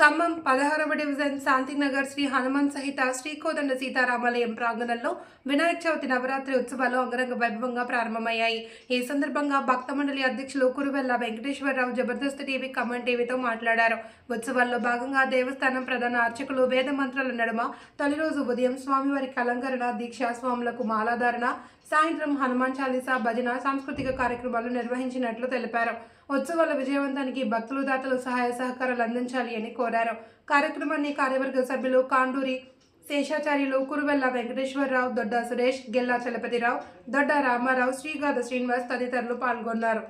Khammam పదహారవ division Shantinagar Shri Hanuman సహిత శ్రీకోదండ సీతారామాలయం ప్రాంగణంలో వినాయక చవితి నవరాత్రి ఉత్సవాలు అంగరంగ వైభవంగా ప్రారంభమయ్యాయి. ఈ సందర్భంగా భక్త మండలి అధ్యక్షులు కురువెల్ల వెంకటేశ్వరరావు జబర్దస్త్ టీవీ ఖమ్మం టీవీతో మాట్లాడారు. ఉత్సవాల్లో భాగంగా దేవస్థానం ప్రధాన అర్చకులు వేద మంత్రాల నడుమ తొలి రోజు ఉదయం స్వామివారికి అలంకరణ దీక్ష స్వాములకు మాలాధారణ సాయంత్రం హనుమాన్ చాలీసా భజన సాంస్కృతిక కార్యక్రమాలు నిర్వహించినట్లు తెలిపారు. ఉత్సవాల విజయవంతానికి భక్తులు దాతలు సహాయ సహకారాలు అందించాలి అని కోరారు. కార్యక్రమాన్ని కార్యవర్గ సభ్యులు కాండూరి శేషాచార్యులు కురువెల్ల వెంకటేశ్వరరావు దొడ్డ సురేష్ గెల్లా చలపతిరావు దొడ్డ రామారావు శ్రీగాధ శ్రీనివాస్ తదితరులు పాల్గొన్నారు.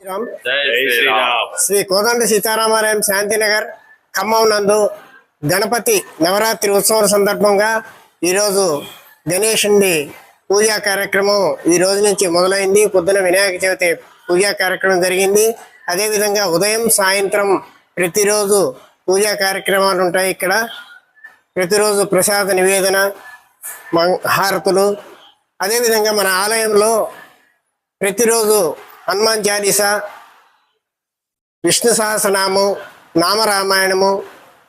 శ్రీరామ్ జై శ్రీరామ్. శ్రీ కోదండ సీతారామాలయం శాంతినగర్ ఖమ్మం నందు గణపతి నవరాత్రి ఉత్సవం సందర్భంగా ఈరోజు గణేశుడి పూజా కార్యక్రమం ఈ రోజు నుంచి మొదలైంది. పొద్దున వినాయక చవితి పూజా కార్యక్రమం జరిగింది. అదేవిధంగా ఉదయం సాయంత్రం ప్రతిరోజు పూజా కార్యక్రమాలు ఉంటాయి ఇక్కడ. ప్రతిరోజు ప్రసాద నివేదన మం- హారతులు. అదేవిధంగా మన ఆలయంలో ప్రతిరోజు హనుమాన్ చాలీసా విష్ణు సహస్రనామం నామరామాయణము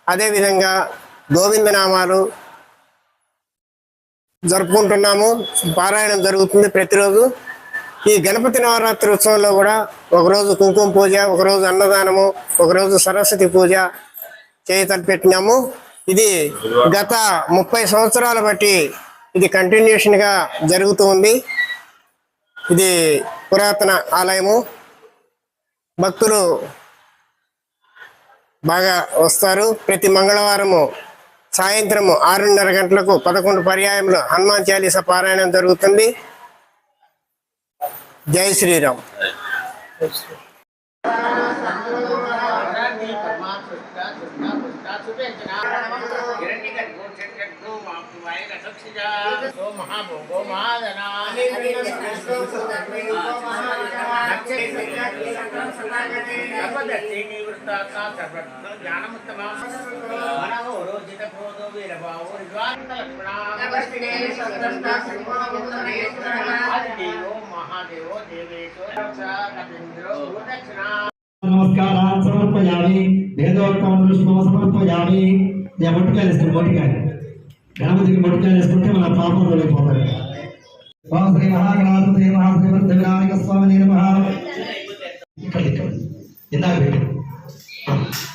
అదేవిధంగా గోవిందనామాలు జరుపుకుంటున్నాము. పారాయణం జరుగుతుంది ప్రతిరోజు. ఈ గణపతి నవరాత్రి ఉత్సవంలో కూడా ఒకరోజు కుంకుమ పూజ ఒకరోజు అన్నదానము ఒకరోజు సరస్వతి పూజ చేయతలపెట్టినాము ఇది గత ముప్పై సంవత్సరాల బట్టి ఇది కంటిన్యూషన్గా జరుగుతూ ఉంది. ఇది పురాతన ఆలయము. భక్తులు బాగా వస్తారు. ప్రతి మంగళవారము సాయంత్రము ఆరున్నర గంటలకు పదకొండు పర్యాయంలో హనుమాన్ చాలీస పారాయణం జరుగుతుంది. జై శ్రీరామ్ మహాదేవో దేవేశో కవీంద్రో సమర్పయామి వేదోక్తం సమర్పయామి ఇక వేసుకుని గణపతికి మొట్టకాయలు వేసుకుంటే మన పాపం తొలగిపోతాయి. శ్రీ మహాగణాధిపతి మహాశ్రీ వినాయక స్వామి నమ. ఇక్కడ ఇక్కడ. ఇందాక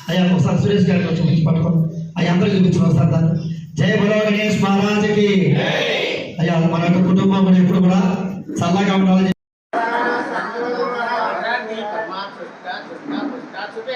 అయ్యా ఒకసారి సురేష్ గారికి చూపించి పట్టుకో అయ్యా అందరూ చూపించిన ఒకసారి దాన్ని. జయ బలో గణేష్ మహారాజుకి. అయ్యా మన యొక్క కుటుంబం ఎప్పుడు కూడా చల్లగా ఉండాలని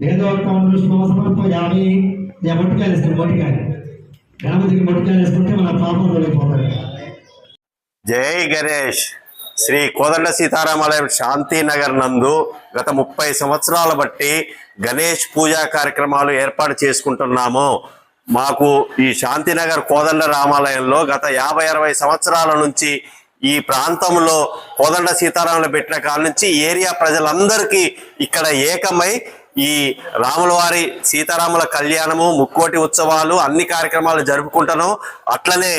దృష్టి సమర్పయామి యాభై మొట్టకాయలు వేసుకుని మొట్టకాయలు గణపతికి మొట్టకాయలు వేసుకుంటే మన పాపం తొలగిపోతాయి. జై గణేష్. శ్రీ కోదండ సీతారామాలయం శాంతినగర్ నందు గత ముప్పై సంవత్సరాల బట్టి గణేష్ పూజా కార్యక్రమాలు ఏర్పాటు చేసుకుంటున్నాము. మాకు ఈ శాంతినగర్ కోదండ రామాలయంలో గత యాభై అరవై సంవత్సరాల నుంచి ఈ ప్రాంతంలో కోదండ సీతారాములు పెట్టిన కాడ నుంచి ఏరియా ప్రజలందరికీ ఇక్కడ ఏకమై ఈ రాముల వారి సీతారాముల కళ్యాణము ముక్కోటి ఉత్సవాలు అన్ని కార్యక్రమాలు జరుపుకుంటాను. అట్లనే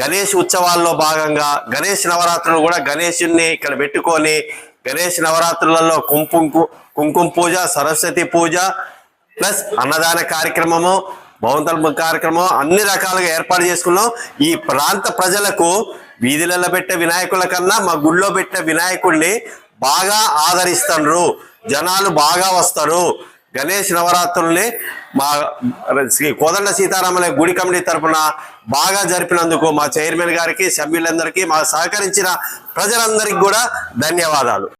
గణేష్ ఉత్సవాల్లో భాగంగా గణేష్ నవరాత్రులు కూడా గణేషుణ్ణి ఇక్కడ పెట్టుకొని గణేష్ నవరాత్రులలో కుంకుమ కుంకుమ పూజ సరస్వతి పూజ ప్లస్ అన్నదాన కార్యక్రమము భవంతల కార్యక్రమం అన్ని రకాలుగా ఏర్పాటు చేసుకున్నాం. ఈ ప్రాంత ప్రజలకు వీధులలో పెట్టే వినాయకుల కన్నా మా గుళ్ళో పెట్టే వినాయకుడిని బాగా ఆదరిస్తున్నారు జనాలు బాగా వస్తారు. గణేష్ నవరాత్రుల్ని మా శ్రీ కోదండ సీతారామల గుడి కమిటీ తరపున బాగా జరిపినందుకు మా చైర్మన్ గారికి సభ్యులందరికీ మా సహకరించిన ప్రజలందరికీ కూడా ధన్యవాదాలు.